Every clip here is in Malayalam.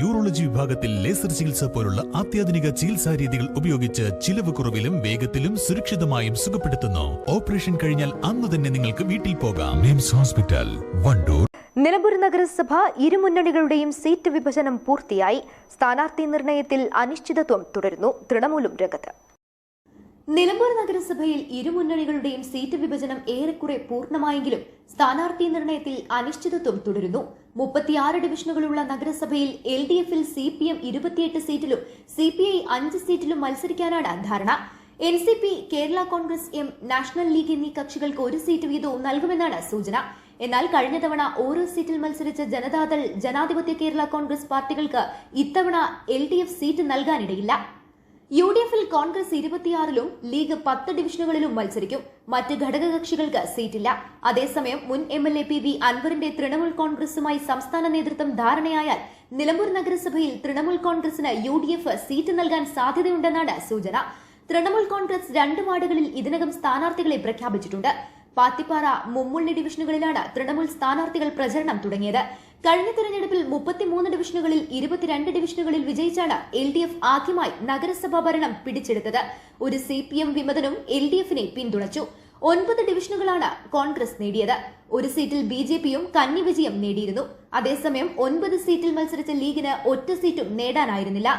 യൂറോളജി വിഭാഗത്തിൽ ലേസർ ചികിത്സ പോലുള്ള അത്യാധുനിക ചികിത്സാ രീതികൾ ഉപയോഗിച്ച് ചിലവ് കുറവിലും വേഗത്തിലും സുരക്ഷിതമായും സുഖപ്പെടുത്തുന്നു. ഓപ്പറേഷൻ കഴിഞ്ഞാൽ അന്ന് തന്നെ നിങ്ങൾക്ക് വീട്ടിൽ പോകാം. മിംസ് ഹോസ്പിറ്റൽ വണ്ടൂർ. നിലമ്പൂർ നഗരസഭ ഇരുമുന്നണികളുടെയും സീറ്റ് വിഭജനം പൂർത്തിയായി. സ്ഥാനാർത്ഥി നിർണയത്തിൽ അനിശ്ചിതത്വം തുടരുന്നു. തൃണമൂലും രംഗത്ത്. നിലമ്പൂർ നഗരസഭയിൽ ഇരുമുന്നണികളുടെയും സീറ്റ് വിഭജനം ഏറെക്കുറെ പൂർണമായെങ്കിലും സ്ഥാനാർത്ഥി നിർണയത്തിൽ അനിശ്ചിതത്വം തുടരുന്നു. മുപ്പത്തിയാറ് ഡിവിഷനുകളുള്ള നഗരസഭയിൽ എൽ ഡി എഫിൽ സി പി എം ഇരുപത്തിയെട്ട് സീറ്റിലും സി പി ഐ അഞ്ച് സീറ്റിലും മത്സരിക്കാനാണ് ധാരണ. N C P Kerala Congress M national league എന്നീ കക്ഷികൾക്ക് ഒരു സീറ്റ് വീതവും നൽകുമെന്നാണ് സൂചന. എന്നാൽ കഴിഞ്ഞ തവണ ഓരോ സീറ്റിൽ മത്സരിച്ച ജനതാദൾ ജനാധിപത്യ കേരള കോൺഗ്രസ് പാർട്ടികൾക്ക് ഇത്തവണ എൽ സീറ്റ് നൽകാനിടയില്ല. യു ഡി എഫിൽ കോൺഗ്രസ് ഇരുപത്തിയാറിലും ലീഗ് പത്ത് ഡിവിഷനുകളിലും മത്സരിക്കും. മറ്റ് ഘടകകക്ഷികൾക്ക് സീറ്റില്ല. അതേസമയം മുൻ M L A P V അൻവറിന്റെ തൃണമൂൽ കോൺഗ്രസുമായി സംസ്ഥാന നേതൃത്വം ധാരണയായാൽ നിലമ്പൂർ നഗരസഭയിൽ തൃണമൂൽ കോൺഗ്രസിന് യു ഡി എഫ് സീറ്റ് നൽകാൻ സാധ്യതയുണ്ടെന്നാണ് സൂചന. തൃണമൂൽ കോൺഗ്രസ് രണ്ട് വാർഡുകളിൽ ഇതിനകം സ്ഥാനാർത്ഥികളെ പ്രഖ്യാപിച്ചിട്ടുണ്ട്. പാത്തിപ്പാറ മുമ്മുള്ളി ഡിവിഷനുകളിലാണ് തൃണമൂൽ സ്ഥാനാർത്ഥികൾ പ്രചരണം തുടങ്ങിയത്. കഴിഞ്ഞ തെരഞ്ഞെടുപ്പിൽ മുപ്പത്തിമൂന്ന് ഡിവിഷനുകളിൽ ഇരുപത്തിരണ്ട് ഡിവിഷനുകളിൽ വിജയിച്ചാണ് എൽ ഡി എഫ് ആദ്യമായി നഗരസഭാ ഭരണം പിടിച്ചെടുത്തത്. ഒരു സി പി എം വിമതനും എൽ ഡി എഫിനെ പിന്തുണച്ചു. ഒൻപത് ഡിവിഷനുകളാണ് കോൺഗ്രസ് നേടിയത്. ഒരു സീറ്റിൽ ബി ജെ പിയും കന്നി വിജയം നേടിയിരുന്നു. അതേസമയം ഒൻപത് സീറ്റിൽ മത്സരിച്ച ലീഗിന് ഒറ്റ സീറ്റും നേടാനായിരുന്നില്ല.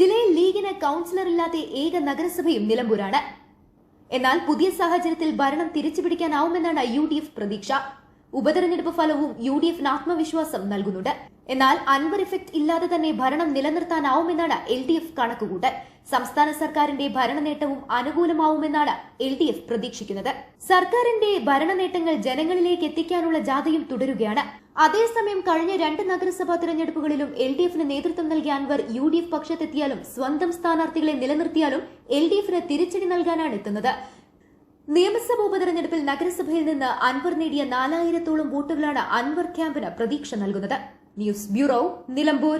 ജില്ലയിൽ ലീഗിന് കൌൺസിലർ ഇല്ലാത്ത ഏക നഗരസഭയും നിലമ്പൂരാണ്. എന്നാൽ പുതിയ സാഹചര്യത്തിൽ ഭരണം തിരിച്ചുപിടിക്കാനാവുമെന്നാണ് യു ഡി എഫ് പ്രതീക്ഷ. ഉപതെരഞ്ഞെടുപ്പ് ഫലവും യു ഡി എഫിന് ആത്മവിശ്വാസം നൽകുന്നുണ്ട്. എന്നാൽ അൻവർ ഇഫക്ട് ഇല്ലാതെ തന്നെ ഭരണം നിലനിർത്താനാവുമെന്നാണ് എൽ ഡി എഫ് കണക്കുകൂട്ടൽ. സംസ്ഥാന സർക്കാരിന്റെ ഭരണനേട്ടവും അനുകൂലമാവുമെന്നാണ് എൽ ഡി എഫ് പ്രതീക്ഷിക്കുന്നത്. സർക്കാരിന്റെ ഭരണനേട്ടങ്ങൾ ജനങ്ങളിലേക്ക് എത്തിക്കാനുള്ള ജാഥയും തുടരുകയാണ്. അതേസമയം കഴിഞ്ഞ രണ്ട് നഗരസഭാ തെരഞ്ഞെടുപ്പുകളിലും എൽ ഡി എഫിന് നേതൃത്വം നൽകിയ അൻവർ യു ഡി എഫ് പക്ഷത്തെത്തിയാലും സ്വന്തം സ്ഥാനാർത്ഥികളെ നിലനിർത്തിയാലും എൽ ഡി എഫിന് തിരിച്ചടി നൽകാനാണ് എത്തുന്നത്. നിയമസഭാ ഉപതെരഞ്ഞെടുപ്പിൽ നഗരസഭയിൽ നിന്ന് അൻവർ നേടിയ നാലായിരത്തോളം വോട്ടുകളാണ് അൻവർ ക്യാമ്പിന് പ്രതീക്ഷ നൽകുന്നത്. News bureau Nilambur.